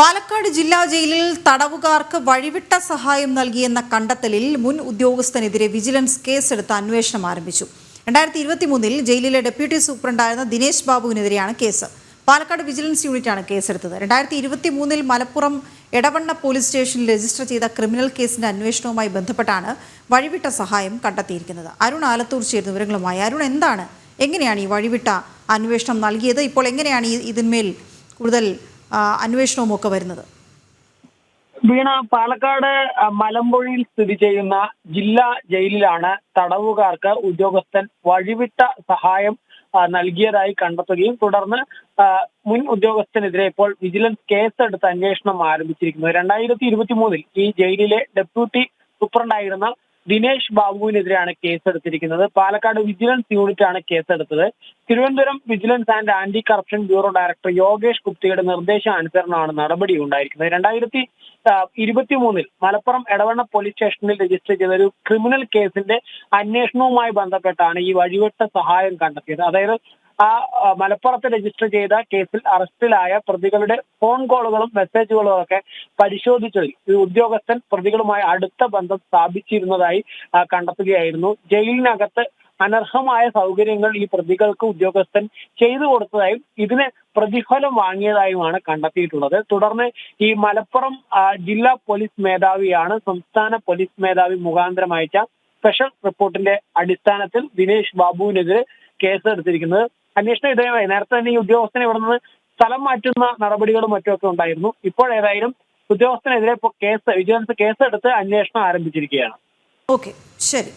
പാലക്കാട് ജില്ലാ ജയിലിൽ തടവുകാർക്ക് വഴിവിട്ട സഹായം നൽകിയെന്ന കണ്ടെത്തലിൽ മുൻ ഉദ്യോഗസ്ഥനെതിരെ വിജിലൻസ് കേസെടുത്ത് അന്വേഷണം ആരംഭിച്ചു. രണ്ടായിരത്തി ഇരുപത്തി മൂന്നിൽ ജയിലിലെ ഡെപ്യൂട്ടി സൂപ്രണ്ടായിരുന്ന ദിനേശ് ബാബുവിനെതിരെയാണ് കേസ്. പാലക്കാട് വിജിലൻസ് യൂണിറ്റാണ് കേസെടുത്തത്. രണ്ടായിരത്തി ഇരുപത്തി മൂന്നിൽ മലപ്പുറം എടവണ്ണ പോലീസ് സ്റ്റേഷനിൽ രജിസ്റ്റർ ചെയ്ത ക്രിമിനൽ കേസിന്റെ അന്വേഷണവുമായി ബന്ധപ്പെട്ടാണ് വഴിവിട്ട സഹായം കണ്ടെത്തിയിരിക്കുന്നത്. അരുൺ ആലത്തൂർ ചേരുന്ന വിവരങ്ങളുമായി. അരുൺ എന്താണ്? എങ്ങനെയാണ് ഈ വഴിവിട്ട അന്വേഷണം നൽകിയത്? ഇപ്പോൾ എങ്ങനെയാണ് ഈ ഇതിന്മേൽ കൂടുതൽ അന്വേഷണവും ഒക്കെ വരുന്നത്. വീണ പാലക്കാട് മലമ്പുഴയിൽ സ്ഥിതി ചെയ്യുന്ന ജില്ലാ ജയിലിലാണ് തടവുകാർക്ക് ഉദ്യോഗസ്ഥൻ വഴിവിട്ട സഹായം നൽകിയതായി കണ്ടെത്തുകയും തുടർന്ന് മുൻ ഉദ്യോഗസ്ഥനെതിരെ ഇപ്പോൾ വിജിലൻസ് കേസെടുത്ത് അന്വേഷണം ആരംഭിച്ചിരിക്കുന്നത് രണ്ടായിരത്തി ഇരുപത്തി മൂന്നിൽ ഈ ജയിലിലെ ഡെപ്യൂട്ടി സൂപ്രണ്ടായിരുന്ന ദിനേശ് ബാബുവിനെതിരെയാണ് കേസെടുത്തിരിക്കുന്നത്. പാലക്കാട് വിജിലൻസ് യൂണിറ്റ് ആണ് കേസെടുത്തത്. Thiruvananthapuram vigilance and anti corruption bureau director Yogesh ഗുപ്തയുടെ നിർദ്ദേശാനുസരണമാണ് നടപടി ഉണ്ടായിരിക്കുന്നത്. രണ്ടായിരത്തി ഇരുപത്തി മൂന്നിൽ മലപ്പുറം എടവണ്ണ പോലീസ് സ്റ്റേഷനിൽ രജിസ്റ്റർ ചെയ്ത ഒരു ക്രിമിനൽ കേസിന്റെ അന്വേഷണവുമായി ബന്ധപ്പെട്ടാണ് ഈ വഴിവിട്ട സഹായം കണ്ടെത്തിയത്. അതായത് ആ മലപ്പുറത്ത് രജിസ്റ്റർ ചെയ്ത കേസിൽ അറസ്റ്റിലായ പ്രതികളുടെ ഫോൺ കോളുകളും മെസ്സേജുകളും ഒക്കെ പരിശോധിച്ചതിൽ ഈ ഉദ്യോഗസ്ഥൻ പ്രതികളുമായി അടുത്ത ബന്ധം സ്ഥാപിച്ചിരുന്നതായി കണ്ടെത്തുകയായിരുന്നു. ജയിലിനകത്ത് അനർഹമായ സൗകര്യങ്ങൾ ഈ പ്രതികൾക്ക് ഉദ്യോഗസ്ഥൻ ചെയ്തു കൊടുത്തതായും ഇതിന് പ്രതിഫലം വാങ്ങിയതായുമാണ് കണ്ടെത്തിയിട്ടുള്ളത്. തുടർന്ന് ഈ മലപ്പുറം ജില്ലാ പോലീസ് മേധാവിയാണ് സംസ്ഥാന പോലീസ് മേധാവി മുഖാന്തരം അയച്ച സ്പെഷ്യൽ റിപ്പോർട്ടിന്റെ അടിസ്ഥാനത്തിൽ ദിനേശ് ബാബുവിനെതിരെ കേസ് എടുത്തിരിക്കുന്നത് അന്വേഷണം വിധേയമായി നേരത്തെ തന്നെ ഈ ഉദ്യോഗസ്ഥനെ ഇവിടെ നിന്ന് സ്ഥലം മാറ്റുന്ന നടപടികളും മറ്റുമൊക്കെ ഉണ്ടായിരുന്നു. ഇപ്പോൾ ഏതായാലും ഉദ്യോഗസ്ഥനെതിരെ ഇപ്പോൾ കേസ് വിജിലൻസ് കേസെടുത്ത് അന്വേഷണം ആരംഭിച്ചിരിക്കുകയാണ്. ഓക്കെ ശരി.